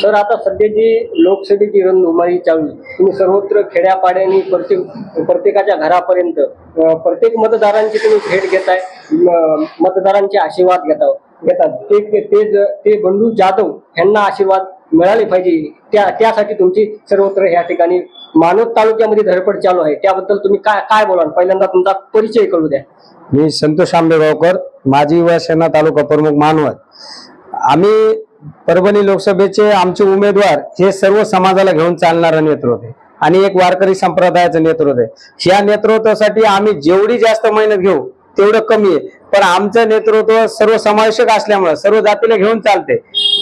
Sir आता सध्याची लोकसभेची रणधुमाळी चालू. आहे. तुम्ही सर्वत्र खेड्यापाड्यानी प्रत्येक प्रत्येकाच्या घरापर्यंत प्रत्येक मतदारांची तुम्ही भेट घेताय मतदारांचे आशीर्वाद घेता घेतात. ते ते ते बंधू जाधव यांना आशीर्वाद मिळाले पाहिजे. त्या त्यासाठी तुमची सर्वत्र या ठिकाणी मानव तालुक्यामध्ये धडपड चालू आहे. त्याबद्दल तुम्ही काय काय बोलाल? पहिल्यांदा तुमचा परिचय करू द्या. मी संतोष आंबेगावकर माजी युवा सेना तालुका प्रमुख मानवत आम्ही परभणी लोकसभेचे आमचे उमेदवार हे सर्व समाजाला घेऊन चालणारं नेतृत्व आहे. आणि एक वारकरी संप्रदायाचं नेतृत्व आहे. या नेतृत्वासाठी आम्ही जेवढी जास्त मेहनत घेऊ तेवढं कमी आहे. पण आमचं नेतृत्व सर्व समावेशक असल्यामुळे सर्व जातीला घेऊन चालते.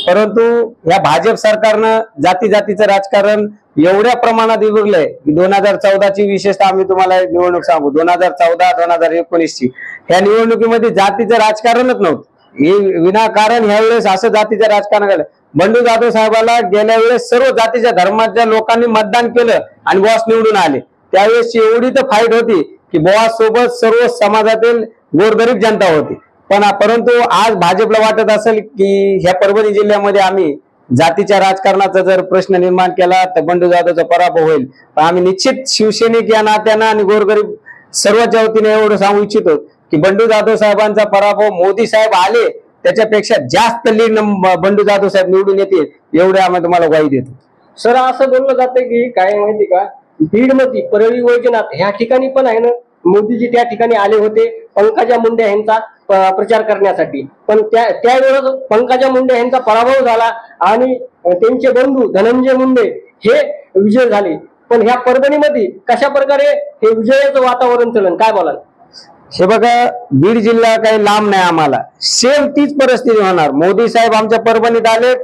परंतु या भाजप सरकारनं जाती जातीचं राजकारण एवढ्या प्रमाणात विभागलंय की दोन हजार चौदाची विशेषतः आम्ही तुम्हाला एक निवडणूक सांगू. दोन हजार चौदा दोन हजार एकोणीसची. ह्या निवडणुकीमध्ये जातीचं राजकारणच नव्हतं. हे विनाकारण ह्या वेळेस असं जातीचं राजकारण झालं बंडू जाधव साहेबाला गेल्या वेळेस सर्व जातीच्या धर्माच्या लोकांनी मतदान केलं आणि बॉस निवडून आले. त्यावेळेस एवढी तर फाईट होती की बॉस सोबत सर्व समाजातील गोरगरीब जनता होती. पण परंतु आज भाजपला वाटत असेल की ह्या परभणी जिल्ह्यामध्ये आम्ही जातीच्या राजकारणाचा जर प्रश्न निर्माण केला तर बंडू जाधवचा पराभव होईल. पण आम्ही निश्चित शिवसैनिक या नात्यानं आणि गोरगरीब सर्वांच्या वतीने एवढं सांगू इच्छितो. की बंडू जाधव साहेबांचा पराभव मोदी साहेब आले त्याच्यापेक्षा जास्त लीड बंडू जाधव साहेब निवडून येतील एवढे आम्ही तुम्हाला ग्वाही देतो. सर असं बोललं जातं की काय माहिती का? बीडमध्ये परळी वैजनाथ ह्या ठिकाणी पण आहे ना मोदीजी त्या ठिकाणी आले होते पंकजा मुंडे यांचा प्रचार करण्यासाठी. पण त्या त्यावेळेस पंकजा मुंडे यांचा पराभव झाला आणि त्यांचे बंधू धनंजय मुंडे हे विजय झाले. पण ह्या परभणीमध्ये कशा प्रकारे हे विजयाचं वातावरण चलन? काय बोलाल? हे बघा बीड जिल्हा काही लांब नाही आम्हाला. सेम तीच परिस्थिती होणार. मोदी साहेब आमच्या परभणीत आले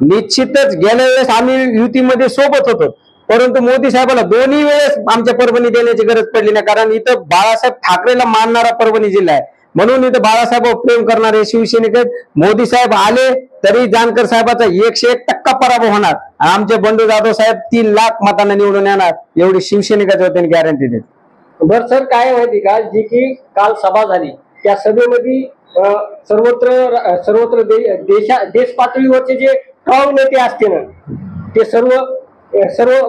निश्चितच गेल्या वेळेस आम्ही युतीमध्ये सोबत होतो. परंतु मोदी साहेबाला दोन्ही वेळेस आमच्या परभणी देण्याची गरज पडली नाही. कारण इथं बाळासाहेब ठाकरेला मानणारा परभणी जिल्हा आहे. म्हणून इथं बाळासाहेब प्रेम करणारे शिवसेनिकेत मोदी साहेब आले तरी जानकर साहेबाचा एकशे एक टक्का पराभव होणार. आमचे बंडू जाधव साहेब तीन लाख मतांना निवडून येणार. एवढी शिवसैनिकाच्या वतीने गॅरंटी देत. बर सर काय माहिती का? जी की काल सभा झाली. त्या सभेमध्ये सर्वत्र सर्वत्र देशा देश पातळीवरचे जे स्ट्रॉंग नेते असते ना ते सर्व सर्व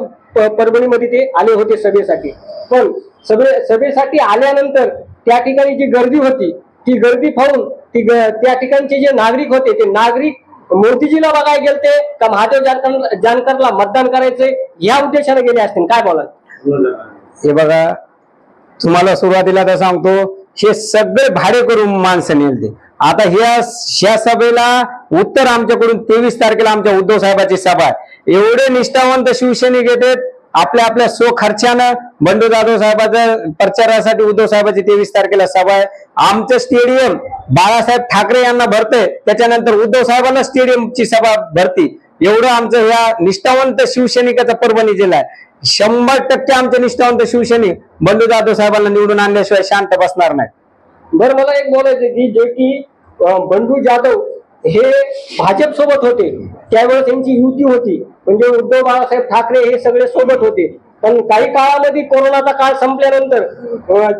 परभणीमध्ये ते आले होते सभेसाठी. पण सभे सभेसाठी आल्यानंतर त्या ठिकाणी जी गर्दी होती ती गर्दी पाहून ती त्या ठिकाणचे जे नागरिक होते ते नागरिक मोदीजीला बघायला गेलते का महादेव जानकर जानकरला मतदान करायचे या उद्देशाने गेले असतील. काय बोलाल? हे बघा तुम्हाला सुरुवातीला तर सांगतो हे सगळे भाडे करून माणसं नेलते. आता ह्या ह्या सभेला उत्तर आमच्याकडून तेवीस तारखेला आमच्या उद्धव साहेबाची सभा आहे. एवढे निष्ठावंत शिवसैनिक येतात आपल्या आपल्या सो बंडू जाधव साहेबाच्या प्रचारासाठी उद्धव साहेबाची तेवीस तारखेला सभा आहे. आमचं स्टेडियम बाळासाहेब ठाकरे यांना भरतंय त्याच्यानंतर उद्धव साहेबांना स्टेडियमची सभा भरती. एवढं आमचं ह्या निष्ठावंत शिवसैनिकाचा परभणी जिल्हा आहे. शंभर टक्के आमचे निष्ठावंत शिवसैनिक बंडू जाधव साहेबांना निवडून आणल्याशिवाय शांत बसणार नाही बरं मला एक बोलायचं की जे की बंडू जाधव हे भाजप सोबत होते. त्यावेळेस त्यांची युती होती. म्हणजे उद्धव बाळासाहेब ठाकरे हे सगळे सोबत होते. पण काही काळामध्ये कोरोनाचा काळ संपल्यानंतर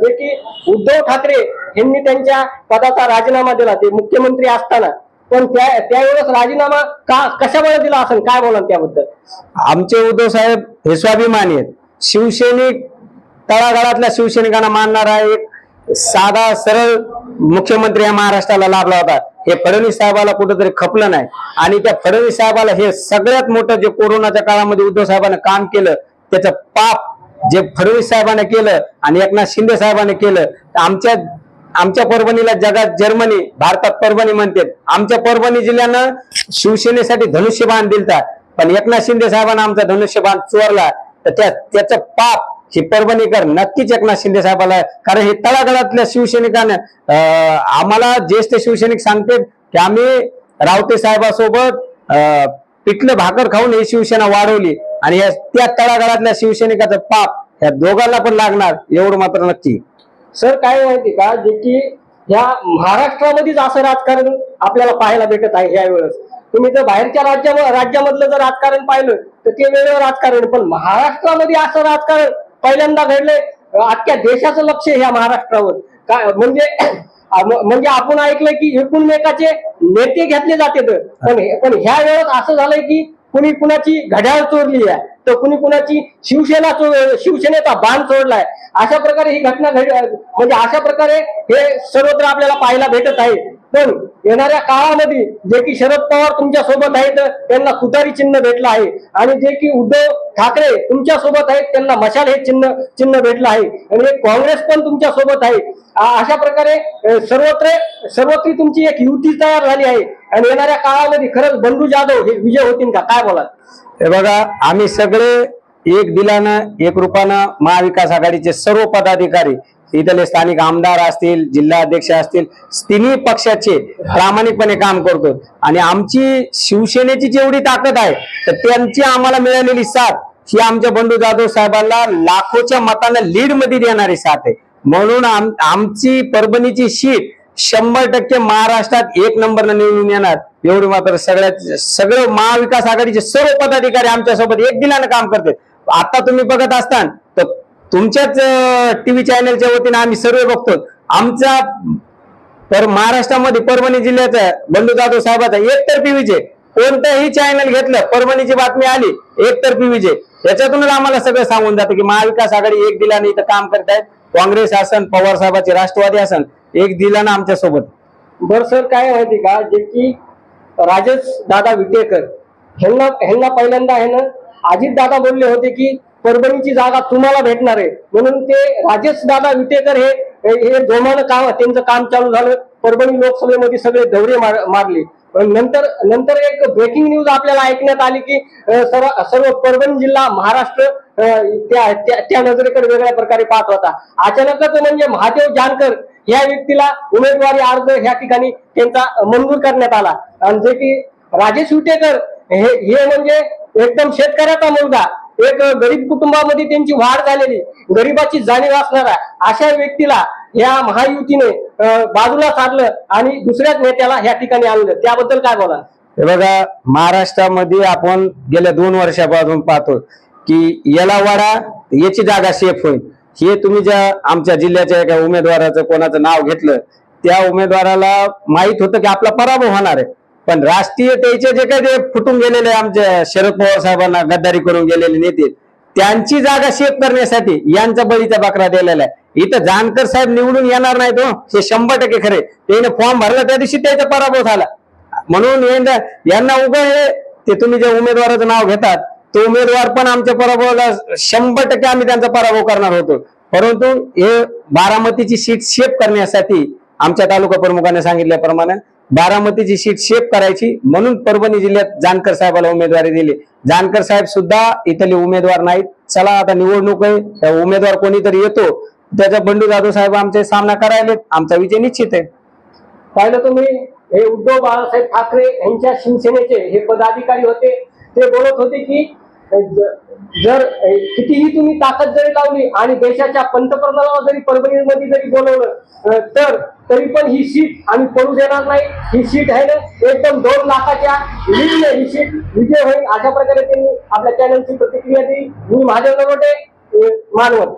जे की उद्धव ठाकरे यांनी त्यांच्या पदाचा राजीनामा दिला. ते मुख्यमंत्री असताना. पण त्या त्यावेळेस राजीनामा का कशामुळे दिला असेल? काय बोलाल त्याबद्दल? आमचे उद्धव साहेब हे स्वाभिमानी आहेत. शिवसैनिक तळागाळातल्या शिवसैनिकांना मानणारा एक साधा सरळ मुख्यमंत्री या महाराष्ट्राला लाभला होता. हे फडणवीस साहेबाला कुठंतरी खपलं नाही. आणि त्या फडणवीस साहेबाला हे सगळ्यात मोठं जे कोरोनाच्या काळामध्ये उद्धव साहेबांना काम केलं त्याचं पाप जे फडणवीस साहेबांना केलं आणि एकनाथ शिंदे साहेबांनी केलं तर आमच्या आमच्या परभणीला जगात जर्मनी भारतात परभणी म्हणतात आमच्या परभणी जिल्ह्यानं शिवसेनेसाठी धनुष्यबाण दिलता. पण एकनाथ शिंदे साहेबांना आमचा धनुष्यबाण चोरला. तर त्या त्याचं पाप हे परभणीकर नक्कीच एकनाथ शिंदे साहेबाला कारण हे तळागळातल्या शिवसैनिकानं अं, आम्हाला ज्येष्ठ शिवसैनिक सांगते की आम्ही रावते साहेबासोबत अं, पिठलं भाकर खाऊन ही शिवसेना वाढवली. आणि या त्या तळागाळातल्या शिवसैनिकाचं पाप ह्या दोघांना पण लागणार एवढं मात्र नक्की. सर काय माहिती का? जे की ह्या महाराष्ट्रामध्येच असं राजकारण आपल्याला पाहायला भेटत आहे या वेळेस तुम्ही जर बाहेरच्या राज्या राज्यामधलं जर राजकारण पाहिलं तर ते वेगळं राजकारण. पण महाराष्ट्रामध्ये असं राजकारण पहिल्यांदा घडलंय. अख्ख्या देशाचं लक्ष ह्या महाराष्ट्रावर. काय म्हणजे म्हणजे आपण ऐकलं की एकूणमेकाचे नेते घेतले जाते पण पण ह्या वेळेस असं झालंय की कुणी कुणाची घड्याळ चोरली आहे तर कुणी कुणाची शिवसेना शिवसेनेचा बाण चोरलाय. अशा प्रकारे ही घटना म्हणजे अशा प्रकारे हे सर्वत्र आपल्याला पाहायला भेटत आहे. पण येणाऱ्या काळामध्ये जे की शरद पवार तुमच्यासोबत आहेत त्यांना तुतारी चिन्ह भेटलं आहे. आणि जे की उद्धव ठाकरे तुमच्यासोबत आहेत त्यांना मशाल हे चिन्ह चिन्ह भेटलं आहे. आणि काँग्रेस पण तुमच्यासोबत आहे. अशा प्रकारे सर्वत्र सर्वत्र तुमची एक युती तयार झाली आहे. आणि येणाऱ्या काळामध्ये खरंच बंडू जाधव हे विजय होतील का? काय बोला हे बघा आम्ही सगळे एक दिलानं एक रूपानं महाविकास आघाडीचे सर्व पदाधिकारी इथले स्थानिक आमदार असतील जिल्हा अध्यक्ष असतील तिन्ही पक्षाचे प्रामाणिकपणे काम करतो आणि आमची शिवसेनेची जेवढी ताकद आहे तर त्यांची आम्हाला मिळालेली साथ ही आमच्या बंडू जाधव साहेबांना लाखोच्या मतानं लीडमध्ये देणारी साथ आहे. म्हणून आम- आमची परभणीची शीट शंभर टक्के महाराष्ट्रात एक नंबरनं निवडून येणार. एवढं मात्र सगळ्यात सगळं महाविकास आघाडीचे सर्व पदाधिकारी आमच्यासोबत एक दिलानं काम करते आता तुम्ही बघत असतान तर तुमच्याच टीव्ही चॅनलच्या वतीनं आम्ही सर्व बघतो. आमचा तर महाराष्ट्रामध्ये परभणी जिल्ह्याचा बंधू जाधव साहेबाचा एकतर्फी विजय. कोणतंही चॅनल घेतलं परभणीची बातमी आली एकतर्फी विजय. याच्यातूनच आम्हाला सगळं सांगून जातं की महाविकास आघाडी एक दिलाने इथं काम करतायत. काँग्रेस असन पवार साहेबाचे राष्ट्रवादी असन एक दिलानं आमच्यासोबत. बर सर काय माहिती का? जे की राजेश दादा विटेकर ह्यांना ह्यांना पहिल्यांदा ह्यानं अजित दादा बोलले होते की परभणीची जागा तुम्हाला भेटणार आहे. म्हणून ते राजेश दादा विटेकर हे हे जोमानं काम त्यांचं काम चालू झालं? परभणी लोकसभेमध्ये सगळे दौरे मार- मारले. पण नंतर नंतर एक ब्रेकिंग न्यूज आपल्याला ऐकण्यात आली की सर्व सर्व परभणी जिल्हा महाराष्ट्र त्या त्या- नजरेकडे वेगळ्या प्रकारे पाहत होता. अचानकच म्हणजे महादेव जानकर या व्यक्तीला उमेदवारी अर्ज ह्या ठिकाणी त्यांचा मंजूर करण्यात आला. आणि जे की राजेश विटेकर हे हे म्हणजे एकदम शेतकऱ्याचा मुलगा. एक गरीब कुटुंबामध्ये त्यांची वाढ झालेली गरिबाची जाणीव असणारा अशा व्यक्तीला या महायुतीने बाजूला सारलं आणि दुसऱ्याच नेत्याला ह्या ठिकाणी आणलं. त्याबद्दल काय बोला हे बघा महाराष्ट्रामध्ये आपण गेल्या दोन वर्षापासून पाहतो की येलावाडा याची जागा सेफ होईल. हे तुम्ही ज्या आमच्या जिल्ह्याच्या एका उमेदवाराचं कोणाचं नाव घेतलं त्या उमेदवाराला माहीत होतं की आपला पराभव होणार आहे. पण राष्ट्रीयतेचे जे काही फुटून गेलेले आमच्या शरद पवार साहेबांना गद्दारी करून गेलेले नेते त्यांची जागा सेफ करण्यासाठी यांचा बळीचा बकरा दिलेला आहे. इथं जानकर साहेब निवडून येणार नाही तो हो. हे शंभर टक्के खरे त्याने फॉर्म भरला त्या दिवशी त्याचा पराभव झाला. म्हणून यांना उभं हे ते तुम्ही जे उमेदवाराचं नाव घेतात तो उमेदवार पण आमच्या पराभवाला शंभर टक्के आम्ही त्यांचा पराभव करणार होतो. परंतु हे बारामतीची सीट शेप करण्यासाठी आमच्या तालुका प्रमुखाने सांगितल्याप्रमाणे बारामतीची सीट शेप करायची म्हणून परभणी जिल्ह्यात जानकर साहेबाला उमेदवारी दिली. जानकर साहेब सुद्धा इथले उमेदवार नाहीत. चला आता निवडणूक आहे. त्या उमेदवार कोणीतरी येतो. त्याचा बंडू जाधव साहेब आमचे सामना करायलेत. आमचा विजय निश्चित आहे. पाहिलं तुम्ही? हे उद्धव बाळासाहेब ठाकरे यांच्या शिवसेनेचे हे पदाधिकारी होते. ते बोलत होते की जर कितीही तुम्ही ताकद जरी लावली आणि देशाच्या पंतप्रधानाला जरी परभणीमध्ये जरी बोलवलं तर तरी पण ही सीट आम्ही पडू देणार नाही. ही सीट आहे ना एकदम दोन लाखाच्या ही सीट. विजय होईल अशा प्रकारे त्यांनी आपल्या चॅनलची प्रतिक्रिया दिली. मी महादेव नरोटे मानवत.